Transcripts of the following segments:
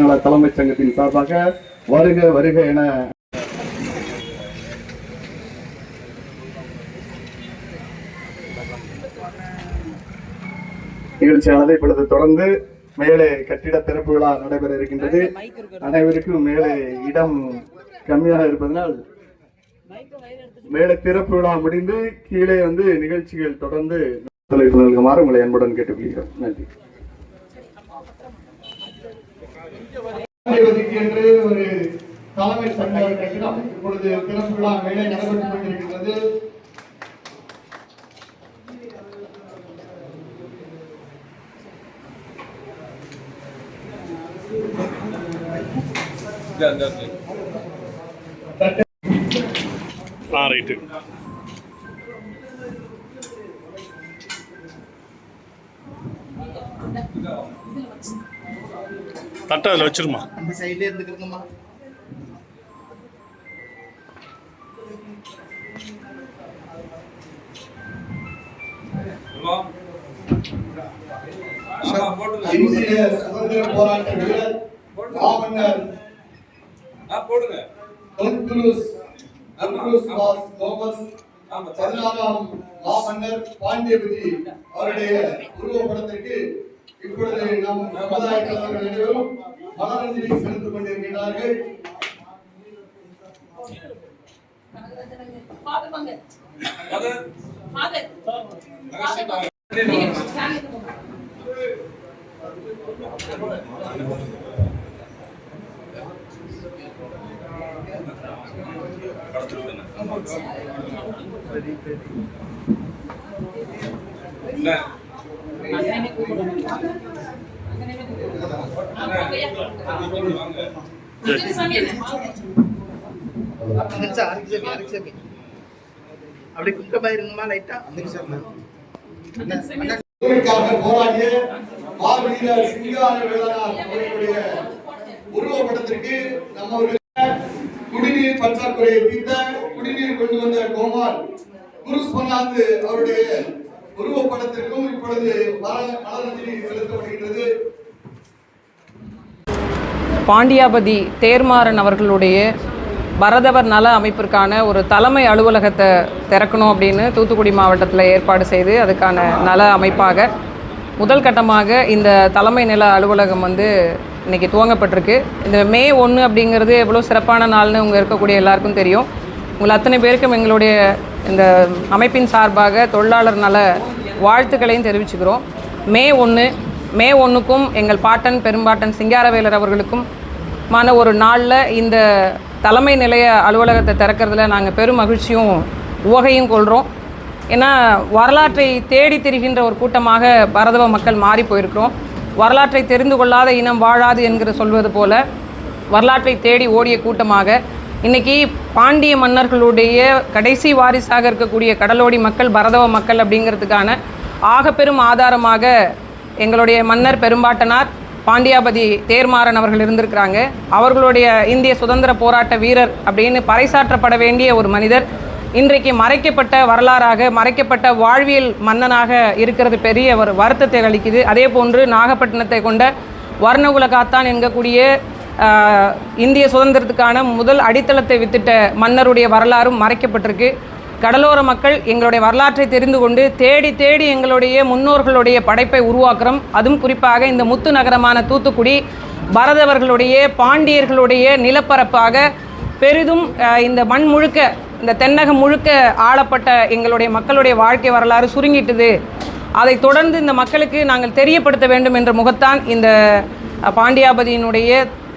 நல தலைமைச் சங்கத்தின் சார்பாக வருக வருக என நிகழ்ச்சியானது இப்பொழுது தொடர்ந்து மேலே கட்டிட திறப்பு விழா நடைபெற இருக்கின்றது. அனைவருக்கும் மேலே இடம் கம்மியாக இருப்பதனால் மேலே திறப்பு விழா முடிந்து கீழே வந்து நிகழ்ச்சிகள் தொடர்ந்து ஒத்துழைப்பு நல்குமாறு உங்களை அன்புடன் கேட்டுக்கொள்கிறோம் நன்றி. என்று ஒரு தலைமை சங்க கட்டிடம் இப்பொழுது திறப்பு விழா மேலே நடைபெற்றுக் கொண்டிருக்கிறது ஆ ரைட்டு தட்டை அதில் வச்சிருமா அந்த சைட்ல இருந்துக்கிறதுமா இந்திய சுதந்திர போராட்ட வீரர் மாமன்னர் பதினாறாம் மாமன்னர் பாண்டியபதி அவருடைய உருவப்படத்திற்கு இப்பொழுது நம் சமுதாய தலைவர்கள் அனைவரும் மலரஞ்சலி செலுத்திக் கொண்டிருக்கிறார்கள் Father. அப்படி Father. லைட்டா போராடிய மாவீரர் சிங்கார அவர்களுடைய உருவப்படத்திற்கு நம்ம குடிநீர் பற்றாக்குறையை தீர்த்த குடிநீர் கொண்டு வந்த கோமார் குருஸ் பன்னாந்து அவருடைய உருவப்படத்திற்கும் இப்பொழுது மலரஞ்சலி செலுத்தப்படுகின்றது பாண்டியாபதி தேர்மாறன் அவர்களுடைய பரதவர் நல அமைப்பிற்கான ஒரு தலைமை அலுவலகத்தை திறக்கணும் அப்படின்னு தூத்துக்குடி மாவட்டத்தில் ஏற்பாடு செய்து அதுக்கான நல அமைப்பாக முதல் கட்டமாக இந்த தலைமை நில அலுவலகம் வந்து இன்றைக்கி துவங்கப்பட்டிருக்கு. இந்த மே ஒன்று அப்படிங்கிறது எவ்வளோ சிறப்பான நாள்னு இங்கே இருக்கக்கூடிய எல்லாருக்கும் தெரியும். உங்கள் அத்தனை பேருக்கும் எங்களுடைய இந்த அமைப்பின் சார்பாக தொழிலாளர் நல வாழ்த்துக்களையும் தெரிவிச்சுக்கிறோம். மே ஒன்று மே ஒன்றுக்கும் எங்கள் பாட்டன் பெரும்பாட்டன் சிங்காரவேலர் அவர்களுக்கும் மான ஒரு நாளில் இந்த தலைமை நிலைய அலுவலகத்தை திறக்கிறதுல நாங்கள் பெரும் மகிழ்ச்சியும் உவகையும் கொள்கிறோம் ஏன்னா வரலாற்றை தேடி திரிகின்ற ஒரு கூட்டமாக பரதவ மக்கள் மாறி போயிருக்கிறோம். வரலாற்றை தெரிந்து கொள்ளாத இனம் வாழாது என்கிற சொல்வது போல வரலாற்றை தேடி ஓடிய கூட்டமாக இன்னைக்கு பாண்டிய மன்னர்களுடைய கடைசி வாரிசாக இருக்கக்கூடிய கடலோடி மக்கள் பரதவ மக்கள் அப்படிங்கிறதுக்கான ஆகப்பெரும் ஆதாரமாக எங்களுடைய மன்னர் பெரும்பாட்டனார் பாண்டியாபதி தேர்மாறன் அவர்கள் இருந்திருக்கிறாங்க. அவர்களுடைய இந்திய சுதந்திர போராட்ட வீரர் அப்படின்னு பறைசாற்றப்பட வேண்டிய ஒரு மனிதர். இன்றைக்கு மறைக்கப்பட்ட வரலாறாக மறைக்கப்பட்ட வாழ்வியல் மன்னனாக இருக்கிறது பெரிய ஒரு வருத்தத்தை அளிக்குது. அதே போன்று நாகப்பட்டினத்தை கொண்ட வர்ணகுலகாத்தான் என்கக்கூடிய இந்திய சுதந்திரத்துக்கான முதல் அடித்தளத்தை வித்திட்ட மன்னருடைய வரலாறும் மறைக்கப்பட்டிருக்கு. கடலோர மக்கள் எங்களுடைய வரலாற்றை தெரிந்து கொண்டு தேடி தேடி எங்களுடைய முன்னோர்களுடைய படைப்பை உருவாக்குறோம். அதுவும் குறிப்பாக இந்த முத்து நகரமான தூத்துக்குடி பரதவர்களுடைய பாண்டியர்களுடைய நிலப்பரப்பாக பெரிதும் இந்த மண் முழுக்க இந்த தென்னகம் முழுக்க ஆளப்பட்ட எங்களுடைய மக்களுடைய வாழ்க்கை வரலாறு சுருங்கிட்டது. அதை தொடர்ந்து இந்த மக்களுக்கு நாங்கள் தெரியப்படுத்த வேண்டும் என்ற முகத்தான் இந்த பாண்டியாபதியினுடைய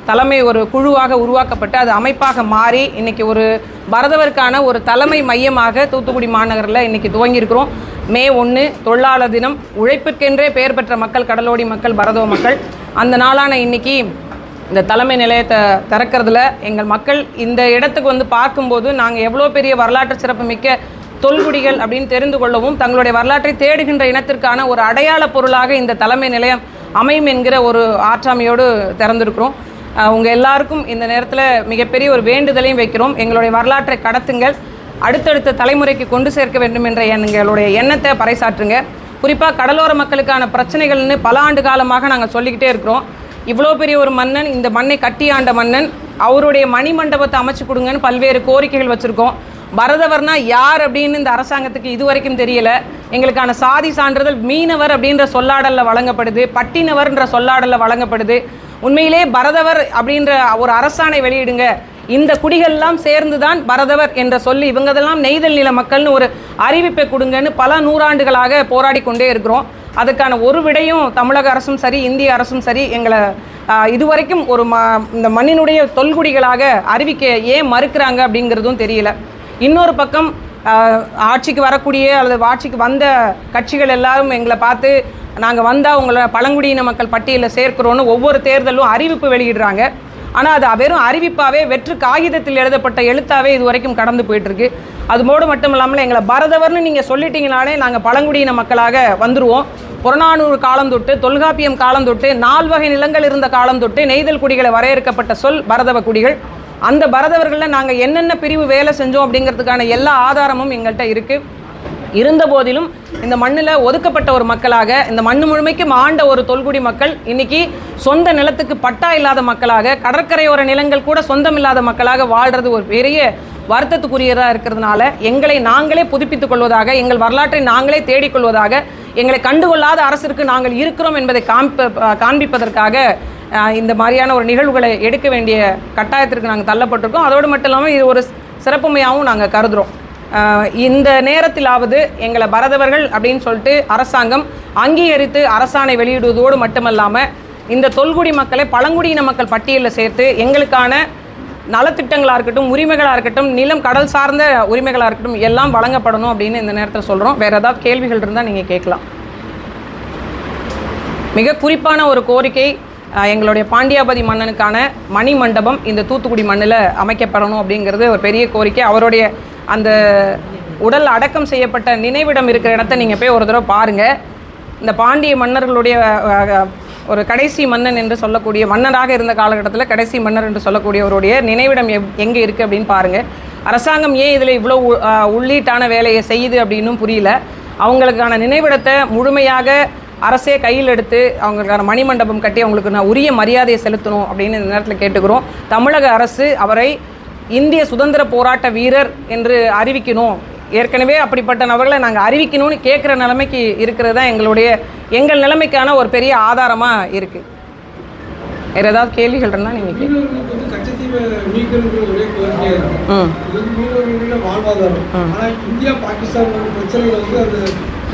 தலைமை ஒரு குழுவாக உருவாக்கப்பட்டு அது அமைப்பாக மாறி இன்னைக்கு ஒரு பரதவருக்கான ஒரு தலைமை மையமாக தூத்துக்குடி மாநகரில் இன்னைக்கு துவங்கியிருக்கிறோம். மே ஒன்று தொழிலாளர் தினம். உழைப்பிற்கென்றே பெயர் பெற்ற மக்கள் கடலோடி மக்கள் பரதவ மக்கள். அந்த நாளான இன்னைக்கு இந்த தலைமை நிலையத்தை திறக்கிறதுல எங்கள் மக்கள் இந்த இடத்துக்கு வந்து பார்க்கும்போது நாங்கள் எவ்வளோ பெரிய வரலாற்று சிறப்பு மிக்க தொல்குடிகள் அப்படின்னு தெரிந்து கொள்ளவும் தங்களுடைய வரலாற்றை தேடுகின்ற இனத்திற்கான ஒரு அடையாள பொருளாக இந்த தலைமை நிலையம் அமையும் என்கிற ஒரு ஆற்றாமையோடு திறந்திருக்கிறோம். உங்கள் எல்லாருக்கும் இந்த நேரத்தில் மிகப்பெரிய ஒரு வேண்டுதலையும் வைக்கிறோம். எங்களுடைய வரலாற்றை கடத்துங்கள். அடுத்தடுத்த தலைமுறைக்கு கொண்டு சேர்க்க வேண்டும் என்ற எங்களுடைய எண்ணத்தை பறைசாற்றுங்க. குறிப்பாக கடலோர மக்களுக்கான பிரச்சனைகள்னு பல ஆண்டு காலமாக நாங்கள் சொல்லிக்கிட்டே இருக்கிறோம். இவ்வளோ பெரிய ஒரு மன்னன் இந்த மண்ணை கட்டி ஆண்ட மன்னன் அவருடைய மணி மண்டபத்தை அமைச்சு கொடுங்கன்னு பல்வேறு கோரிக்கைகள் வச்சுருக்கோம். பரதவர்னா யார் அப்படின்னு இந்த அரசாங்கத்துக்கு இது வரைக்கும் தெரியல. எங்களுக்கான சாதி சான்றிதழ் மீனவர் அப்படின்ற சொல்லாடலில் வழங்கப்படுது பட்டினவர்ன்ற சொல்லாடலில் வழங்கப்படுது. உண்மையிலே பரதவர் அப்படின்ற ஒரு அரசாணை வெளியிடுங்க. இந்த குடிகள்லாம் சேர்ந்து தான் பரதவர் என்ற சொல்லி இவங்கதெல்லாம் நெய்தல் நில மக்கள்னு ஒரு அறிவிப்பை கொடுங்கன்னு பல நூறாண்டுகளாக போராடி கொண்டே இருக்கிறோம். அதுக்கான ஒரு விடையும் தமிழக அரசும் சரி இந்திய அரசும் சரி எங்களை இதுவரைக்கும் ஒரு ம இந்த மண்ணினுடைய தொல்குடிகளாக அறிவிக்க ஏன் மறுக்கிறாங்க அப்படிங்கிறதும் தெரியல. இன்னொரு பக்கம் ஆட்சிக்கு வரக்கூடிய அல்லது ஆட்சிக்கு வந்த கட்சிகள் எல்லாரும் எங்களை பார்த்து நாங்கள் வந்தால் உங்களை பழங்குடியின மக்கள் பட்டியலில் சேர்க்கிறோன்னு ஒவ்வொரு தேர்தலும் அறிவிப்பு வெளியிடுறாங்க. ஆனால் அது வெறும் அறிவிப்பாகவே வெற்று காகிதத்தில் எழுதப்பட்ட எழுத்தாவே இது வரைக்கும் கடந்து போயிட்டுருக்கு. அதுமோடு மட்டும் இல்லாமல் எங்களை பரதவர்னு நீங்கள் சொல்லிட்டீங்கனாலே நாங்கள் பழங்குடியின மக்களாக வந்துடுவோம் புறநானூறு காலம் தொட்டு தொல்காப்பியம் காலம் தொட்டு நால் வகை நிலங்கள் இருந்த காலம் தொட்டு நெய்தல் குடிகளை வரையறுக்கப்பட்ட சொல் பரதவ குடிகள். அந்த பரதவர்களில் நாங்கள் என்னென்ன பிரிவு வேலை செஞ்சோம் அப்படிங்கிறதுக்கான எல்லா ஆதாரமும் எங்கள்கிட்ட இருக்குது இருந்த போதிலும் இந்த மண்ணில் ஒதுக்கப்பட்ட ஒரு மக்களாக இந்த மண் முழுமைக்கும் ஆண்ட ஒரு தொல்குடி மக்கள் இன்னைக்கு சொந்த நிலத்துக்கு பட்டா இல்லாத மக்களாக கடற்கரையோர நிலங்கள் கூட சொந்தம் இல்லாத மக்களாக வாழ்றது ஒரு பெரிய வருத்தத்துக்குரியதாக இருக்கிறதுனால எங்களை நாங்களே புதுப்பித்துக் கொள்வதாக எங்கள் வரலாற்றை நாங்களே தேடிக்கொள்வதாக எங்களை கண்டுகொள்ளாத அரசிற்கு நாங்கள் இருக்கிறோம் என்பதை காண்ப காண்பிப்பதற்காக இந்த மாதிரியான ஒரு நிகழ்வுகளை எடுக்க வேண்டிய கட்டாயத்திற்கு நாங்கள் தள்ளப்பட்டிருக்கோம். அதோடு மட்டும் இல்லாமல் இது ஒரு சிறப்புமையாகவும் நாங்கள் கருதுகிறோம் இந்த நேரத்திலாவது எங்களை பரதவர்கள் அப்படின்னு சொல்லிட்டு அரசாங்கம் அங்கீகரித்து அரசாணை வெளியிடுவதோடு மட்டுமல்லாமல் இந்த தொல்குடி மக்களை பழங்குடியின மக்கள் பட்டியலில் சேர்த்து எங்களுக்கான நலத்திட்டங்களாக இருக்கட்டும் உரிமைகளாக இருக்கட்டும் நிலம் கடல் சார்ந்த உரிமைகளாக இருக்கட்டும் எல்லாம் வழங்கப்படணும் அப்படின்னு இந்த நேரத்தில் சொல்கிறோம் வேறு ஏதாவது கேள்விகள் இருந்தால் நீங்கள் கேட்கலாம். மிக குறிப்பான ஒரு கோரிக்கை எங்களுடைய பாண்டியாபதி மன்னனுக்கான மணி மண்டபம் இந்த தூத்துக்குடி மண்ணில் அமைக்கப்படணும் அப்படிங்கிறது ஒரு பெரிய கோரிக்கை. அவருடைய அந்த உடல் அடக்கம் செய்யப்பட்ட நினைவிடம் இருக்கிற இடத்த நீங்கள் போய் ஒரு தடவை பாருங்கள் இந்த பாண்டிய மன்னர்களுடைய ஒரு கடைசி மன்னன் என்று சொல்லக்கூடிய மன்னராக இருந்த காலகட்டத்தில் கடைசி மன்னர் என்று சொல்லக்கூடியவருடைய நினைவிடம் எப் எங்கே இருக்குது அப்படின்னு பாருங்கள் அரசாங்கம் ஏன் இதில் இவ்வளோ உ- உள்ளீட்டான வேலையை செய்யுது அப்படின்னும் புரியல. அவங்களுக்கான நினைவிடத்தை முழுமையாக அரசே கையில் எடுத்து அவங்களுக்கான மணிமண்டபம் கட்டி அவங்களுக்கு நான் உரிய மரியாதையை செலுத்தணும் அப்படின்னு இந்த நேரத்தில் கேட்டுக்கிறோம். தமிழக அரசு அவரை இந்திய சுதந்திர போராட்ட வீரர் என்று அறிவிக்கணும். ஏற்கனவே அப்படிப்பட்ட நபர்களை நாங்கள் அறிவிக்கணும்னு கேட்குற நிலைமைக்கு இருக்கிறது தான் எங்களுடைய எங்கள் நிலைமைக்கான ஒரு பெரிய ஆதாரமாக இருக்குது வேறு ஏதாவது கேள்விகள் இருந்தால் நீங்கள் இருக்கு. ம்.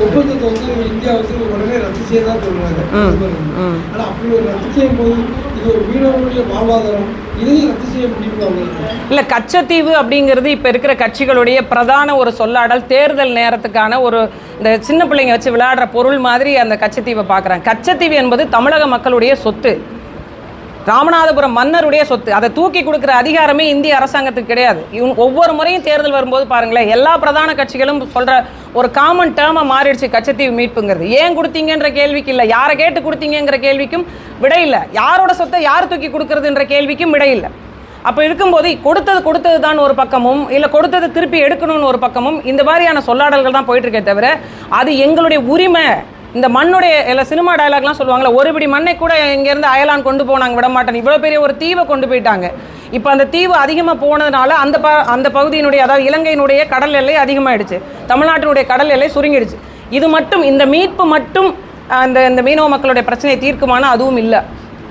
ஒப்பந்தத்தை வந்து இந்தியா வந்து உடனே ரத்து செய்ய தான் சொல்றாங்க. ம். ஆனா அப்படி ஒரு ரத்து செய்யும் போது இது ஒரு மீனவர்களுடைய வாழ்வாதாரம். இதையும் ரத்து செய்ய முடியுமா அவங்களுக்கு இல்லை கச்சத்தீவு அப்படிங்கிறது இப்போ இருக்கிற கட்சிகளுடைய பிரதான ஒரு சொல்லாடல் தேர்தல் நேரத்துக்கான ஒரு இந்த சின்ன பிள்ளைங்க வச்சு விளையாடுற பொருள் மாதிரி அந்த கச்சத்தீவை பார்க்குறாங்க. கச்சத்தீவு என்பது தமிழக மக்களுடைய சொத்து. ராமநாதபுரம் மன்னருடைய சொத்து. அதை தூக்கி கொடுக்குற அதிகாரமே இந்திய அரசாங்கத்துக்கு கிடையாது. இவன் ஒவ்வொரு முறையும் தேர்தல் வரும்போது பாருங்களேன் எல்லா பிரதான கட்சிகளும் சொல்கிற ஒரு காமன் டேர்மாக மாறிடுச்சு கச்சத்தீவு மீட்புங்கிறது. ஏன் கொடுத்தீங்கன்ற கேள்விக்கு இல்லை. யாரை கேட்டு கொடுத்தீங்கங்கிற கேள்விக்கும் விடையில்லை இல்லை. யாரோட சொத்தை யார் தூக்கி கொடுக்குறதுன்ற கேள்விக்கும் விடையில்லை இல்லை. அப்போ இருக்கும்போது கொடுத்தது கொடுத்தது தான் ஒரு பக்கமும் இல்லை கொடுத்தது திருப்பி எடுக்கணும்னு ஒரு பக்கமும் இந்த மாதிரியான சொல்லாடல்கள் தான் போயிட்டுருக்கே தவிர அது எங்களுடைய உரிமை. இந்த மண்ணுடைய இல்லை சினிமா டைலாக்லாம் சொல்லுவாங்களே ஒரு பிடி மண்ணை கூட இங்கேருந்து அயலான் கொண்டு போனாங்க விட மாட்டேன் இவ்வளோ பெரிய ஒரு தீவை கொண்டு போயிட்டாங்க. இப்போ அந்த தீவு அதிகமாக போனதுனால அந்த ப அந்த பகுதியினுடைய அதாவது இலங்கையினுடைய கடல் எல்லை அதிகமாகிடுச்சு தமிழ்நாட்டினுடைய கடல் எல்லை சுருங்கிடுச்சு. இது மட்டும் இந்த மீட்பு மட்டும் அந்த இந்த மீனவ மக்களுடைய பிரச்சனையை தீர்க்குமானா அதுவும் இல்லை.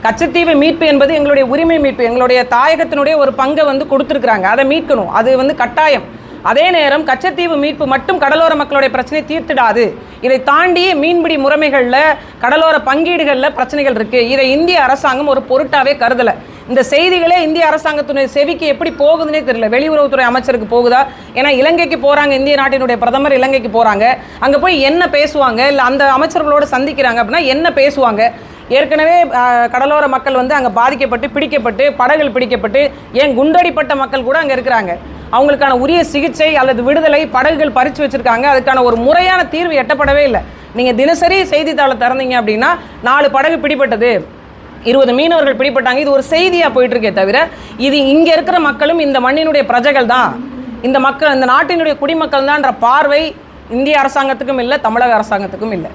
கச்சத்தீவு மீட்பு என்பது எங்களுடைய உரிமை மீட்பு எங்களுடைய தாயகத்தினுடைய ஒரு பங்கை வந்து கொடுத்துருக்குறாங்க. அதை மீட்கணும். அது வந்து கட்டாயம். அதே நேரம் கச்சத்தீவு மீட்பு மட்டும் கடலோர மக்களுடைய பிரச்சனை தீர்த்திடாது. இதை தாண்டி மீன்பிடி முறைமைகளில் கடலோர பங்கீடுகளில் பிரச்சனைகள் இருக்குது இதை இந்திய அரசாங்கம் ஒரு பொருட்டாவே கருதலை. இந்த செய்திகளே இந்திய அரசாங்கத்துடைய செவிக்கு எப்படி போகுதுன்னே தெரியல. வெளியுறவுத்துறை அமைச்சருக்கு போகுதா? ஏன்னா இலங்கைக்கு போகிறாங்க இந்திய நாட்டினுடைய பிரதமர் இலங்கைக்கு போகிறாங்க அங்கே போய் என்ன பேசுவாங்க? இல்லை அந்த அமைச்சர்களோடு சந்திக்கிறாங்க அப்படின்னா என்ன பேசுவாங்க? ஏற்கனவே கடலோர மக்கள் வந்து அங்கே பாதிக்கப்பட்டு பிடிக்கப்பட்டு படகுகள் பிடிக்கப்பட்டு ஏன் குண்டடிப்பட்ட மக்கள் கூட அங்கே இருக்கிறாங்க. அவங்களுக்கான உரிய சிகிச்சை அல்லது விடுதலை படகுகள் பறித்து வச்சுருக்காங்க. அதுக்கான ஒரு முறையான தீர்வு எட்டப்படவே இல்லை. நீங்கள் தினசரி செய்தித்தாளை திறந்தீங்க அப்படின்னா நாலு படகு பிடிபட்டது. இருபது மீனவர்கள் பிடிபட்டாங்க. இது ஒரு செய்தியாக போயிட்டுருக்கே தவிர இது இங்கே இருக்கிற மக்களும் இந்த மண்ணினுடைய பிரஜைகள் தான். இந்த மக்கள் இந்த நாட்டினுடைய குடிமக்கள் தான்ன்ற பார்வை இந்திய அரசாங்கத்துக்கும் இல்லை தமிழக அரசாங்கத்துக்கும் இல்லை.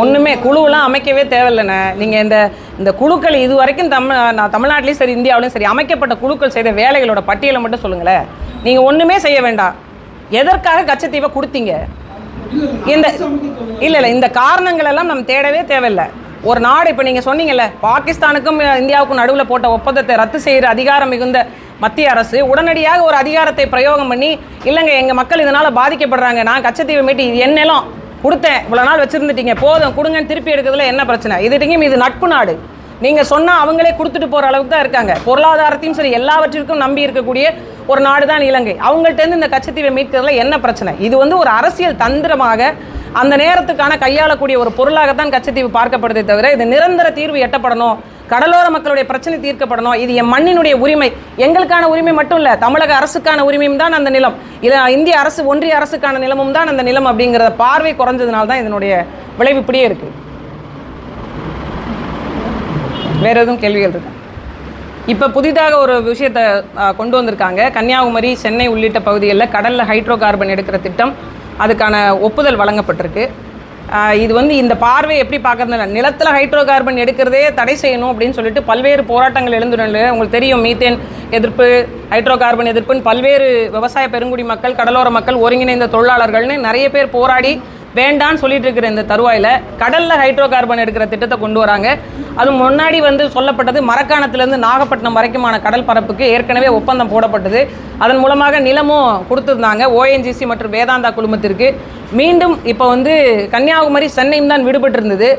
ஒன்றுமே குழுவெல்லாம் அமைக்கவே தேவையில்லைண்ணே. நீங்கள் இந்த இந்த குழுக்கள் இது வரைக்கும் தமிழ் நான் தமிழ்நாட்டிலையும் சரி இந்தியாவிலையும் சரி அமைக்கப்பட்ட குழுக்கள் செய்த வேலைகளோட பட்டியலை மட்டும் சொல்லுங்களேன். நீங்கள் ஒன்றுமே செய்ய வேண்டாம். எதற்காக கச்சத்தீவை கொடுத்தீங்க? இந்த இல்லை இல்லை இந்த காரணங்கள் எல்லாம் நம்ம தேடவே தேவையில்லை. ஒரு நாடு இப்போ நீங்கள் சொன்னீங்கல்ல பாகிஸ்தானுக்கும் இந்தியாவுக்கும் நடுவில் போட்ட ஒப்பந்தத்தை ரத்து செய்கிற அதிகாரம் மிகுந்த மத்திய அரசு உடனடியாக ஒரு அதிகாரத்தை பிரயோகம் பண்ணி இல்லைங்க எங்கள் மக்கள் இதனால் பாதிக்கப்படுறாங்க நான் கச்சத்தீவை மீட்டு இது என் கொடுத்தேன். இவ்வளோ நாள் வச்சுருந்துட்டீங்க. போதும் கொடுங்கன்னு திருப்பி எடுக்கிறதுல என்ன பிரச்சனை? இதுட்டையும் இது நட்பு நாடு. நீங்கள் சொன்னால் அவங்களே கொடுத்துட்டு போகிற அளவுக்கு தான் இருக்காங்க. பொருளாதாரத்தையும் சரி எல்லாவற்றிற்கும் நம்பி இருக்கக்கூடிய ஒரு நாடு தான் இலங்கை. அவங்கள்ட்டேருந்து இந்த கச்சத்தீவை மீட்கிறதுல என்ன பிரச்சனை? இது வந்து ஒரு அரசியல் தந்திரமாக அந்த நேரத்துக்கான கையாளக்கூடிய ஒரு பொருளாகத்தான் கச்சத்தீவு பார்க்கப்படுதே தவிர இது நிரந்தர தீர்வு எட்டப்படணும். கடலோர மக்களுடைய பிரச்சனை தீர்க்கப்படணும். இது என் மண்ணினுடைய உரிமை. எங்களுக்கான உரிமை மட்டும் இல்லை தமிழக அரசுக்கான உரிமையும் தான் அந்த நிலம். இல்லை இந்திய அரசு ஒன்றிய அரசுக்கான நிலமும் தான் அந்த நிலம் அப்படிங்கிறத பார்வை குறைஞ்சதுனால தான் இதனுடைய விளைவு இப்படியே இருக்குது வேற எதுவும் கேள்விகள் இருக்கா? இப்போ புதிதாக ஒரு விஷயத்தை கொண்டு வந்திருக்காங்க. கன்னியாகுமரி சென்னை உள்ளிட்ட பகுதிகளில் கடலில் ஹைட்ரோ கார்பன் எடுக்கிற திட்டம் அதுக்கான ஒப்புதல் வழங்கப்பட்டிருக்கு. இது வந்து இந்த பார்வை எப்படி பார்க்கறதுல நிலத்தில் ஹைட்ரோ கார்பன் எடுக்கிறதே தடை செய்யணும் அப்படின்னு சொல்லிட்டு பல்வேறு போராட்டங்கள் எழுந்துள்ள உங்களுக்கு தெரியும் மீத்தேன் எதிர்ப்பு ஹைட்ரோ கார்பன் எதிர்ப்புன்னு பல்வேறு விவசாய பெருங்குடி மக்கள் கடலோர மக்கள் ஒருங்கிணைந்த தொழிலாளர்கள்னு நிறைய பேர் போராடி வேண்டான்னு சொல்லிட்டு இருக்கிற இந்த தருவாயில் கடலில் ஹைட்ரோ கார்பன் எடுக்கிற திட்டத்தை கொண்டு வராங்க. அது முன்னாடி வந்து சொல்லப்பட்டது மரக்காணத்துலேருந்து நாகப்பட்டினம் வரைக்குமான கடல் பரப்புக்கு ஏற்கனவே ஒப்பந்தம் போடப்பட்டது. அதன் மூலமாக நிலமும் கொடுத்துருந்தாங்க. ஓஎன்ஜிசி மற்றும் வேதாந்தா குழுமத்திற்கு. மீண்டும் இப்போ வந்து கன்னியாகுமரி சென்னையும் தான் விடுபட்டு இருந்தது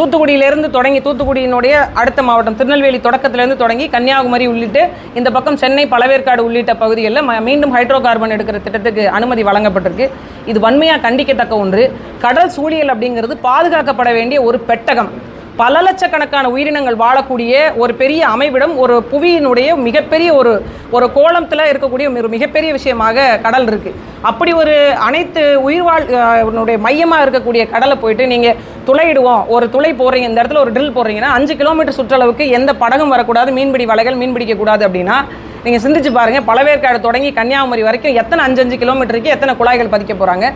தூத்துக்குடியிலேருந்து தொடங்கி தூத்துக்குடியினுடைய அடுத்த மாவட்டம் திருநெல்வேலி தொடக்கத்திலேருந்து தொடங்கி கன்னியாகுமரி உள்ளிட்டு இந்த பக்கம் சென்னை பழவேற்காடு உள்ளிட்ட பகுதிகளில் ம- மீண்டும் ஹைட்ரோ கார்பன் எடுக்கிற திட்டத்துக்கு அனுமதி வழங்கப்பட்டிருக்கு. இது வன்மையாக கண்டிக்கத்தக்க ஒன்று. கடல் சூழியல் அப்படிங்கிறது பாதுகாக்கப்பட வேண்டிய ஒரு பெட்டகம். பல லட்சக்கணக்கான உயிரினங்கள் வாழக்கூடிய ஒரு பெரிய அமைவிடம் ஒரு புவியினுடைய மிகப்பெரிய ஒரு ஒரு கோலத்தில் இருக்கக்கூடிய ஒரு மிகப்பெரிய விஷயமாக கடல் இருக்குது அப்படி ஒரு அனைத்து உயிர்வாழ் அஹ், மையமாக இருக்கக்கூடிய கடலை போயிட்டு நீங்கள் துளையிடுவோம். ஒரு துளை போடுறீங்க இந்த இடத்துல ஒரு ட்ரில் போடுறீங்கன்னா அஞ்சு கிலோமீட்டர் சுற்றளவுக்கு எந்த படகும் வரக்கூடாது மீன்பிடி வலைகள் மீன் பிடிக்கக்கூடாது அப்படின்னா நீங்கள் சிந்திச்சு பாருங்கள் பழவேற்காடு தொடங்கி கன்னியாகுமரி வரைக்கும் எத்தனை அஞ்சஞ்சு கிலோமீட்டருக்கு எத்தனை குழாய்கள் பதிக்க போகிறாங்க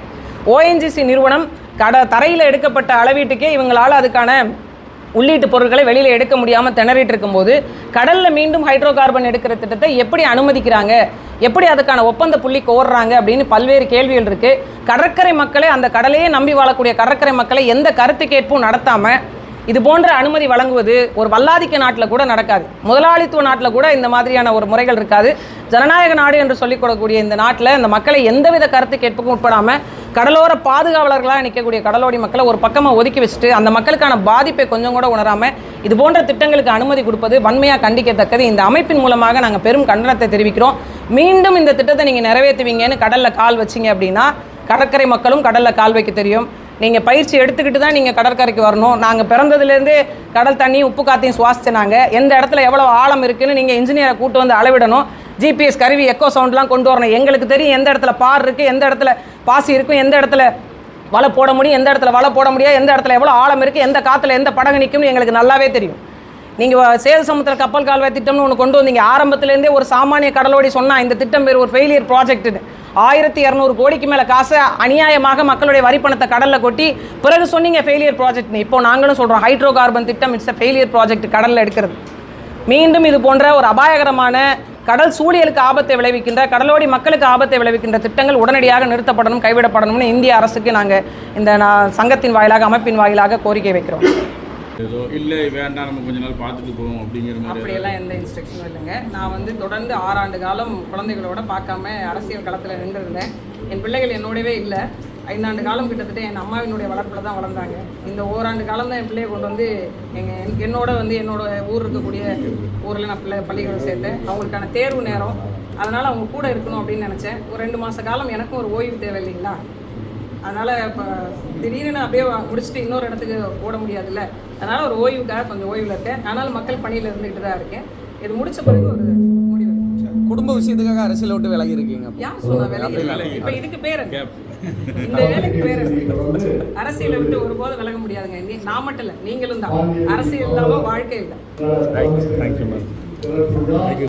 ஓஎன்ஜிசி நிறுவனம் கட தரையில் எடுக்கப்பட்ட அளவீட்டுக்கே இவங்களால் அதுக்கான உள்ளீட்டு பொருட்களை வெளியில் எடுக்க முடியாமல் திணறிட்டு இருக்கும்போது கடலில் மீண்டும் ஹைட்ரோ கார்பன் எடுக்கிற திட்டத்தை எப்படி அனுமதிக்கிறாங்க? எப்படி அதுக்கான ஒப்பந்த புள்ளி கோர்றாங்க? அப்படின்னு பல்வேறு கேள்விகள் இருக்குது கடற்கரை மக்களை அந்த கடலையே நம்பி வாழக்கூடிய கடற்கரை மக்களை எந்த கருத்து கேட்பும் நடத்தாமல் இது போன்ற அனுமதி வழங்குவது ஒரு வல்லாதிக்க நாட்டில் கூட நடக்காது. முதலாளித்துவ நாட்டில் கூட இந்த மாதிரியான ஒரு முறைகள் இருக்காது. ஜனநாயக நாடு என்று சொல்லிக் கொள்ளக்கூடிய இந்த நாட்டில் இந்த மக்களை எந்தவித கருத்து கேட்புக்கும் உட்படாமல் கடலோர பாதுகாவலர்களாக நிற்கக்கூடிய கடலோடி மக்களை ஒரு பக்கமாக ஒதுக்கி வச்சுட்டு அந்த மக்களுக்கான பாதிப்பை கொஞ்சம் கூட உணராமல் இது போன்ற திட்டங்களுக்கு அனுமதி கொடுப்பது வன்மையாக கண்டிக்கத்தக்கது. இந்த அமைப்பின் மூலமாக நாங்கள் பெரும் கண்டனத்தை தெரிவிக்கிறோம். மீண்டும் இந்த திட்டத்தை நீங்கள் நிறைவேற்றுவீங்கன்னு கடலில் கால் வச்சிங்க அப்படின்னா கடற்கரை மக்களும் கடலில் கால் வைக்க தெரியும். நீங்கள் பயிற்சி எடுத்துக்கிட்டு தான் நீங்கள் கடற்கரைக்கு வரணும். நாங்கள் பிறந்ததுலேருந்தே கடல் தண்ணியும் உப்பு காத்தையும் சுவாசிச்சனாங்க எந்த இடத்துல எவ்வளோ ஆழம் இருக்குதுன்னு நீங்கள் இன்ஜினியரை கூட்டு வந்து அளவிடணும். ஜிபிஎஸ் கருவி எக்கோ சவுண்ட்லாம் கொண்டு வரணும். எங்களுக்கு தெரியும் எந்த இடத்துல பார் இருக்குது எந்த இடத்துல பாசி இருக்கும் எந்த இடத்துல வலை போட முடியும் எந்த இடத்துல வலை போட முடியாது எந்த இடத்துல எவ்வளோ ஆழம் இருக்குது எந்த காற்றுல எந்த படகு நிற்கும்னு எங்களுக்கு நல்லாவே தெரியும். நீங்கள் சேது சமுத்திர கப்பல் கால்வாய் திட்டம்னு ஒன்று கொண்டு வந்தீங்க. ஆரம்பத்துலேருந்தே ஒரு சாமானிய கடலோடி சொன்னால் இந்த திட்டம் பேர் ஒரு ஃபெயிலியர் ப்ராஜெக்ட்னு ஆயிரத்தி இரநூறு கோடிக்கு மேலே காசை அநியாயமாக மக்களுடைய வரிப்பணத்தை கடலில் கொட்டி பிறகு சொன்னீங்க ஃபெயிலியர் ப்ராஜெக்ட்னு இப்போ நாங்களும் சொல்கிறோம் ஹைட்ரோ கார்பன் திட்டம் இட்ஸ் அ ஃபெயிலியர் ப்ராஜெக்ட் கடலில் எடுக்கிறது. மீண்டும் இது போன்ற ஒரு அபாயகரமான கடல் சூழியலுக்கு ஆபத்தை விளைவிக்கின்ற கடலோடி மக்களுக்கு ஆபத்தை விளைவிக்கின்ற திட்டங்கள் உடனடியாக நிறுத்தப்படணும் கைவிடப்படணும்னு இந்திய அரசுக்கு நாங்கள் இந்த நான் சங்கத்தின் வாயிலாக அமைப்பின் வாயிலாக கோரிக்கை வைக்கிறோம். ஏதோ இல்லை வேண்டாம் நம்ம கொஞ்ச நாள் பார்த்துட்டு போவோம் அப்படிங்கிற மாதிரி அப்படியெல்லாம் எந்த இன்ஸ்ட்ரக்ஷனும் இல்லைங்க. நான் வந்து தொடர்ந்து ஆறாண்டு காலம் குழந்தைகளோட பார்க்காம அரசியல் களத்தில் நின்றுருந்தேன். என் பிள்ளைகள் என்னோடவே இல்லை. ஐந்தாண்டு காலம் கிட்டத்தட்ட என் அம்மாவினுடைய வளர்ப்பில் தான் வளர்ந்தாங்க. இந்த ஓராண்டு காலம் தான் என் பிள்ளையை கொண்டு வந்து எங்கள் என்னோட வந்து என்னோட ஊர் இருக்கக்கூடிய ஊரில் நான் பிள்ளை பள்ளிக்கூடம் சேர்த்தேன். அவங்களுக்கான தேர்வு நேரம். அதனால் அவங்க கூட இருக்கணும் அப்படின்னு நினச்சேன். ஒரு ரெண்டு மாத காலம் எனக்கும் ஒரு ஓய்வு தேவை இல்லைங்களா? அதனால் இப்போ திடீர்னு அப்படியே முடிச்சுட்டு இன்னொரு இடத்துக்கு ஓட முடியாதுல்ல. அதனால் ஒரு ஓய்வுக்காக கொஞ்சம் ஓய்வில் இருக்கேன். ஆனாலும் மக்கள் பணியில் இருந்துக்கிட்டு தான் இருக்கேன். இது முடிச்ச பிறகு ஒரு முடிவு. குடும்ப விஷயத்துக்காக அரசியலை விட்டு விலகி இருக்கீங்க. யார் சொன்னா விலகி இப்போ இதுக்கு பேர்? இந்த வேலைக்கு பேர்? அரசியலை விட்டு ஒருபோதும் விலக முடியாதுங்க. நீ நான் மட்டும் இல்லை நீங்களும் தான். அரசியல் இல்லாமல் வாழ்க்கை இல்லை.